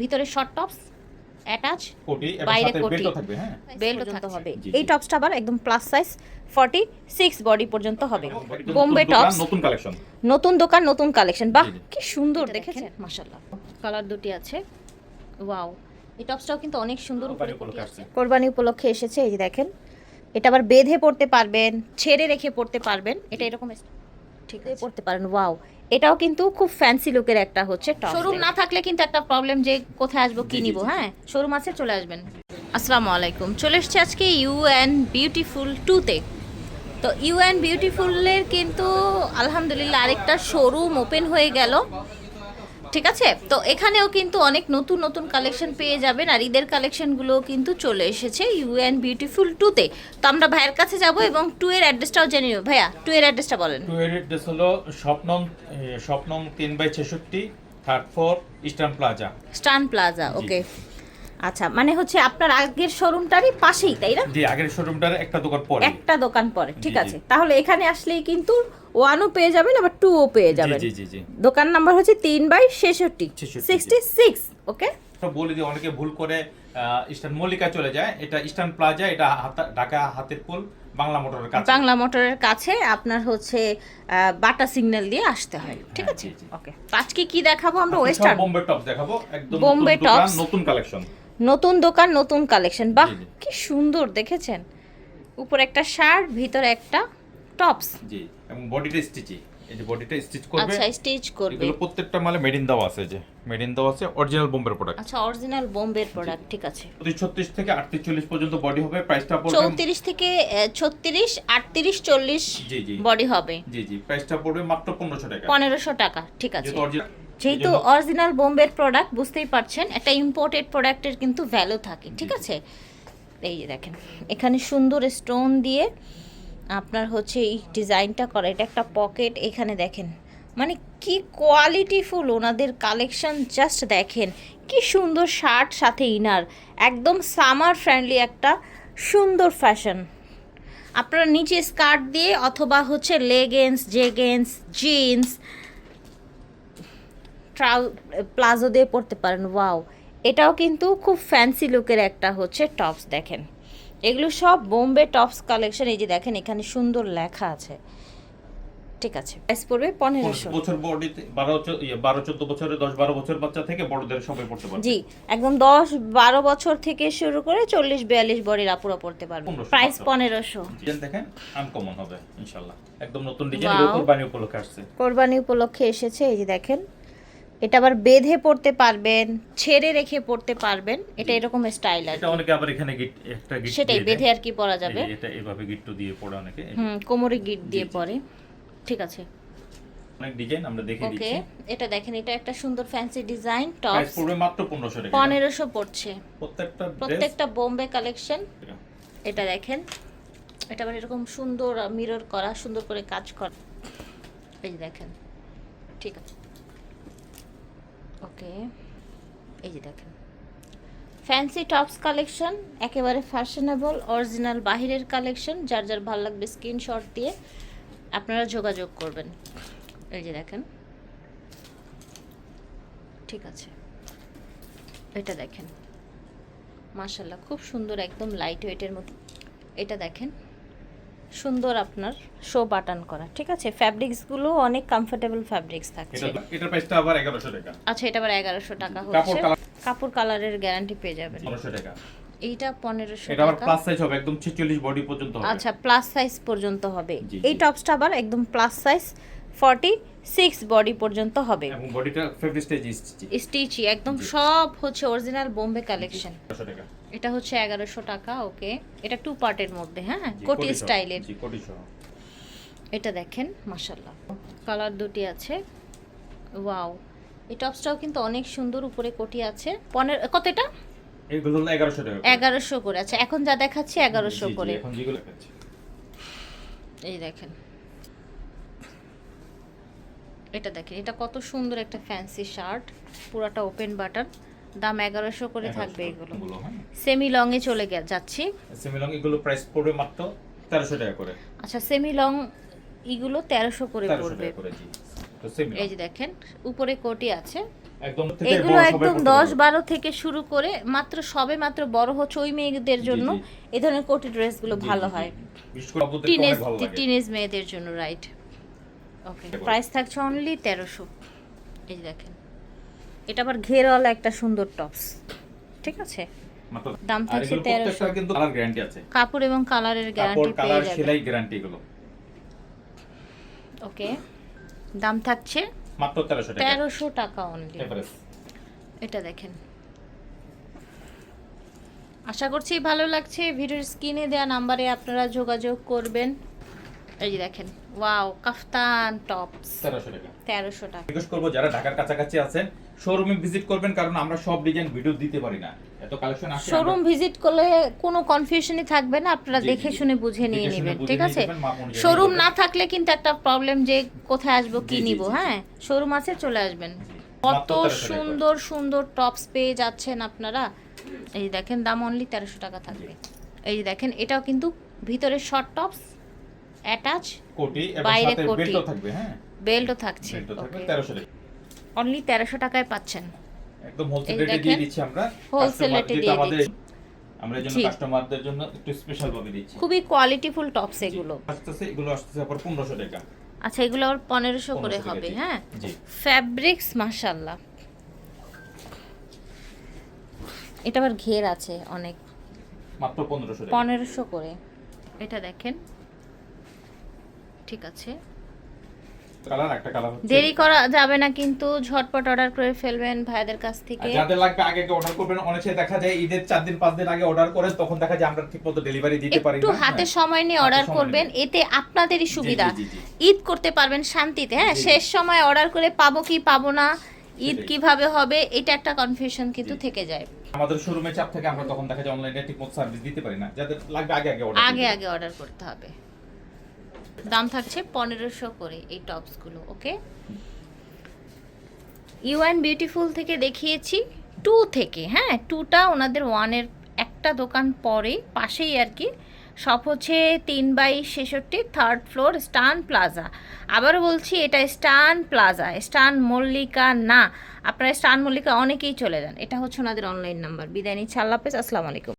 ভিতরে short tops attach কোটি এবং বাইরে সাথে কোটি। বেল্টও থাকবে হ্যাঁ। হবে। এই টপসটা আবার একদম plus size forty six body পর্যন্ত হবে। বোম্বে টপস নতুন কালেকশন নতুন দোকান নতুন কালেকশন বাহ। কি সুন্দর দেখেছেন দেখেন। মাশাআল্লাহ। কালার দুটি আছে। ওয়াও এই টপসটাও কিন্তু অনেক সুন্দর উপরে কোরবানি উপলক্ষে কোরবানি উপলক্ষে এসেছে এই যে দেখেন। এটা আবার বেঁধে পড়তে পারবেন ছেড়ে রেখে পড়তে পারবেন। এটা এরকম ঠিক আছে। পড়তে পারেন ওয়াও। এটাও কিন্তু খুব ফ্যান্সি লুকের একটা হচ্ছে শোরুম না থাকলে কিন্তু একটা প্রবলেম যে কোথায় আসব কি নিব হ্যাঁ? শোরুম আছে চলে আসবেন। আসসালামু আলাইকুম। চলে এসেছি আজকে ইউ অ্যান্ড বিউটিফুল টুতে তো ইউ অ্যান্ড বিউটিফুলের কিন্তু আলহামদুলিল্লাহ আরেকটা শোরুম ওপেন হয়ে গেল। ঠিক আছে? তো এখানেও কিন্তু অনেক নতুন নতুন কালেকশন পেয়ে যাবেন আর ঈদের কালেকশনগুলোও কিন্তু চলে এসেছে ইউ অ্যান্ড বিউটিফুল টুতে তো। আমরা ভাইয়ের কাছে যাব এবং টু এর অ্যাড্রেসটাও জেনে নেব। ভাইয়া টু এর অ্যাড্রেসটা বলেন। টু এর অ্যাড্রেস হলো স্বপ্নম স্বপ্নং স্বপ্নম তিন বাই ছেষট্টি third floor eastern plaza eastern plaza okay আচ্ছা মানে হচ্ছে আপনার আগের শোরুমটারই পাশেই তাই না? জি আগের শোরুমটার একটা দোকান পরে। একটা দোকান পরে ঠিক। আছে। তাহলে এখানে আসলেই কিন্তু ওয়ানও পেয়ে যাবেন আবার টুও পেয়ে যাবেন। জি জি জি। দোকান নাম্বার হচ্ছে তিন বাই ছেষট্টি 66 সিক্সটি সিক্স ওকে তো বলে দিই অনেকে ভুল করে ইস্টার্ন মল্লিকা চলে যায়। এটা ইস্টার্ন প্লাজা এটা ঢাকা হাতের পুল বাংলা মোটরের কাছে। বাংলা মোটরের কাছে আপনার হচ্ছে বাটা সিগন্যাল দিয়ে আসতে হয় ঠিক হ্যাঁ, আছে। ওকে আজকে কি দেখাবো আমরা ওয়েস্টার্ন বোম্বে টপস দেখাবো। একদম বোম্বে tops। নতুন কালেকশন নতুন দোকান নতুন কালেকশন বাহ। কি সুন্দর দেখেছেন? উপরে একটা শার্ট ভিতরে একটা টপস জি এবং বডিটা স্টিচি এই যে বডিটা স্টিচ করবে আচ্ছা স্টিচ করবে। এগুলো প্রত্যেকটা মালে মেড ইন দেওয়া আছে যে। মেড ইন দেওয়া আছে অরিজিনাল বোম্বের প্রোডাক্ট আচ্ছা অরিজিনাল বোম্বের প্রোডাক্ট ঠিক আছে। ছত্রিশ থেকে আটত্রিশ চল্লিশ পর্যন্ত বডি হবে প্রাইসটা পড়বে চৌত্রিশ থেকে ছত্রিশ আটত্রিশ চল্লিশ জি জি। বডি হবে। জি জি প্রাইসটা পড়বে মাত্র পনেরোশো টাকা। পনেরোশো টাকা ঠিক আছে। যেহেতু অরিজিনাল বোম্বের প্রোডাক্ট বুঝতেই পারছেন একটা ইম্পোর্টেড প্রোডাক্টের কিন্তু ভ্যালু থাকে ঠিক আছে? এই যে দেখেন এখানে সুন্দর স্টোন দিয়ে আপনার হচ্ছে এই ডিজাইনটা করা এটা একটা পকেট এখানে দেখেন মানে কি কোয়ালিটিফুল ওনাদের কালেকশন জাস্ট দেখেন কি সুন্দর শার্ট সাথে ইনার একদম সামার ফ্রেন্ডলি একটা সুন্দর ফ্যাশন আপনারা নিচে স্কার্ট দিয়ে অথবা হচ্ছে লেগেন্স জেগেন্স জিন্স ট্রাউ প্লাজো দিয়ে পরতে পারেন ওয়াও। এটাও কিন্তু খুব ফ্যান্সি লুকের একটা হচ্ছে টপস দেখেন। এগুলো সব বোম্বে টপস কালেকশন এই যে দেখেন এখানে সুন্দর লেখা আছে। ঠিক আছে প্রাইস পড়বে পনেরোশো। বছর বডিতে বারো ইয়ে, চোদ্দ বছরের দশ বারো বছর বাচ্চা থেকে বড়দের সবাই পড়তে পারবে। জি একদম দশ বারো বছর থেকে শুরু করে চল্লিশ বিয়াল্লিশ বডির আপুরা পড়তে পারবে। প্রাইস। পনেরোশো। ডিজাইন দেখেন আনকমন হবে ইনশাল্লাহ। একদম নতুন ডিজাইন কোরবানি উপলক্ষে আসছে। কোরবানি উপলক্ষে এসেছে এই যে দেখেন এটা আবার বেঁধে পড়তে পারবেন ছেড়ে রেখে পড়তে পারবেন এটা এরকম স্টাইল আর এটা অনেকে আবার এখানে গিট একটা গিট সেটাই বেঁধে আর কি পরা যাবে। এটা এভাবে গিট্টু দিয়ে পড়ে অনেকে। হুম কোমরে গিট দিয়ে পরে। ঠিক আছে। অনেক ডিজাইন আমরা দেখে ওকে এটা দেখেন এটা একটা সুন্দর ফ্যান্সি ডিজাইন টপ প্রাইস পড়বে মাত্র পনেরোশো টাকা। পনেরোশো পড়ছে। প্রত্যেকটা প্রত্যেকটা বোম্বে কালেকশন এটা। দেখেন এটা আবার এরকম সুন্দর মিরর করা সুন্দর করে কাজ করা। এই দেখেন ঠিক আছে। ওকে, এই যে দেখেন। ফ্যান্সি টপস কালেকশন একেবারে ফ্যাশনেবল অরিজিনাল বাহিরের কালেকশন যার যার ভালো লাগবে স্ক্রিনশট দিয়ে আপনারা যোগাযোগ করবেন। এই যে দেখেন। ঠিক আছে। এটা দেখেন। মাশাল্লাহ খুব সুন্দর, একদম লাইট ওয়েটের মধ্যে এটা দেখেন। সুন্দর আপনার শো বাটন করা ঠিক আছে? ফ্যাব্রিক্সগুলো অনেক কমফোর্টেবল ফ্যাব্রিক্স থাকছে। এটা এটার প্রাইসটা আবার এগারোশো টাকা। আচ্ছা এটা আবার এগারোশো টাকা কাপড় হচ্ছে কালার কাপড় কালারের গ্যারান্টি পেয়ে যাবেন। পনেরোশো টাকা। এইটা পনেরোশো এটা আবার টাকা। প্লাস সাইজ হবে একদম ছিচল্লিশ বডি পর্যন্ত হবে। আচ্ছা প্লাস সাইজ পর্যন্ত হবে। এই টপসটা আবার একদম plus size forty six body পর্যন্ত হবে। এবং বডিটা ফেব্রিক স্টেজ স্টিচি একদম সব হচ্ছে অরিজিনাল বোম্বে কালেকশন এগারোশো টাকা। এটা হচ্ছে এগারোশো টাকা ওকে। এটা টু পার্টের মধ্যে হ্যাঁ? কোটি স্টাইলের। এটা দেখেন মাশাল্লাহ কালার দুটি আছে। ওয়াও। এই টপসটাও কিন্তু অনেক সুন্দর উপরে কোটি আছে। পনেরো কত এটা? এগারোশো করে। আচ্ছা এখন যা দেখাচ্ছি এগারোশো করে। এই দেখেন। এটা দেখেন এটা কত সুন্দর একটা ফ্যান্সি শার্ট পুরাটা ওপেন বাটন দাম এগারোশো করে থাকবে এগুলো। সেমি লং এ চলে যাচ্ছি। সেমিলং এগুলো প্রাইস পড়বে মাত্র তেরোশো টাকা করে। আচ্ছা সেমি লং এগুলো তেরোশো করে পড়বে। এই যে দেখেন উপরে কোটি আছে। একদম এগুলো একদম দশ। বারো থেকে শুরু করে মাত্র সবে মাত্র বড় হচ্ছে ওই মেয়েদের জন্য। এই ধরনের কোটি ড্রেসগুলো ভালো। হয়। টিনেজ। টিনেজ মেয়েদের জন্য রাইট ওকে প্রাইস থাকছে অনলি তেরোশো। এই যে দেখেন। এটা আবার ঘেরওয়ালা একটা সুন্দর টপস ঠিক আছে? দাম থাকছে এগুলো 1300 প্রত্যেকটার কিন্তু কালার গ্যারান্টি আছে। কাপড় এবং কালারের গ্যারান্টি পেয়ে কালার সেলাই গ্যারান্টি এগুলো। ওকে দাম থাকছে মাত্র 1300 টাকা। তেরোশো টাকা অনলি এটা দেখেন। আশা করছি ভালো লাগছে। ভিডিওর স্ক্রিনে দেওয়া নাম্বারে আপনারা যোগাযোগ করবেন। এই দেখেন। ওয়াও কাফতান টপস 1300 টাকা। তেরোশো টাকা। রিকোয়েস্ট করব যারা ঢাকার কাছাকাছি আছেন শোরুমে ভিজিট করবেন কারণ আমরা সব ডিজাইন ভিডিও দিতে পারি না। এত কালেকশন আসে শোরুম ভিজিট করলে কোনো কনফিউশনই থাকবে না আপনারা দেখে শুনে বুঝে নিয়ে নেবেন ঠিক আছে? শোরুম না থাকলে কিন্তু একটা প্রবলেম যে কোথায় আসব কি নিব। হ্যাঁ? শোরুম আছে চলে আসবেন। কত 1300। সুন্দর সুন্দর টপস পেয়ে যাচ্ছেন আপনারা। এই দেখেন দাম অনলি তেরোশো টাকা থাকবে। এই দেখেন এটাও কিন্তু ভিতরে শর্ট টপস অ্যাটাচ কোটি বাইরে কোটি। বেল্টও থাকবে হ্যাঁ। বেল্টও থাকছে বেল্টও থাকবে ওকে 1300 টাকা অনলি তেরোশো টাকায় পাচ্ছেন। একদম হোলসেল রেটে দিয়ে দিচ্ছি আমরা। এ যেহেতু দিয়ে দিচ্ছি। আমরা জন্য কাস্টমারদের জন্য একটু স্পেশাল ভাবে দিচ্ছি। খুবই কোয়ালিটিফুল টপস এগুলো। আসতেছে এগুলো আসতেছে আবার 1500 টাকা। আচ্ছা এগুলো আবার পনেরোশো করে হবে হ্যাঁ? ফ্যাব্রিক্স মাশাল্লাহ এটা আবার ঘের আছে অনেক। মাত্র 1500 টাকা। পনেরোশো করে। এটা দেখেন। ঠিক আছে। কালার একটা কালার হচ্ছে। দেরি করা যাবে না কিন্তু ঝটপট অর্ডার করে ফেলবেন ভাইদের কাছ থেকে। যাদের লাগবে আগে আগে অর্ডার করবেন অনেকে দেখা যায় ঈদের চার দিন পাঁচ দিন আগে অর্ডার করেন তখন দেখা যায় আমরা ঠিকমতো ডেলিভারি দিতে পারি একটু না। হাতে হ্যাঁ। সময় নিয়ে অর্ডার করবেন এতে আপনাদেরই সুবিধা। ঈদ করতে পারবেন শান্তিতে হ্যাঁ। শেষ সময় অর্ডার করে পাবো কি পাবো না ঈদ কীভাবে হবে এটা একটা কনফিউশন কিন্তু থেকে যায়। আমাদের শোরুমে চাপ থেকে আমরা তখন দেখা যায় অনলাইনে ঠিকমতো সার্ভিস দিতে পারি না। যাদের লাগবে আগে আগে অর্ডার আগে আগে অর্ডার করতে হবে। দাম থাকছে পনেরোশো করে এই টপসগুলো, ওকে? ইউ অ্যান্ড বিউটিফুল থেকে দেখিয়েছি টু থেকে হ্যাঁ টুটা ওনাদের ওয়ানের একটা দোকান পরে, পাশেই আর কি। সব হচ্ছে তিন বাই ছেষট্টি থার্ড ফ্লোর স্টান প্লাজা আবারও বলছি, এটা স্টান প্লাজা স্টান মল্লিকা না। আপনারা স্টান মল্লিকা অনেকেই চলে যান। এটা হচ্ছে ওনাদের অনলাইন নাম্বার বিদায় নিচ্ছি, আল্লাহ হাফেজ, আসসালামু আলাইকুম।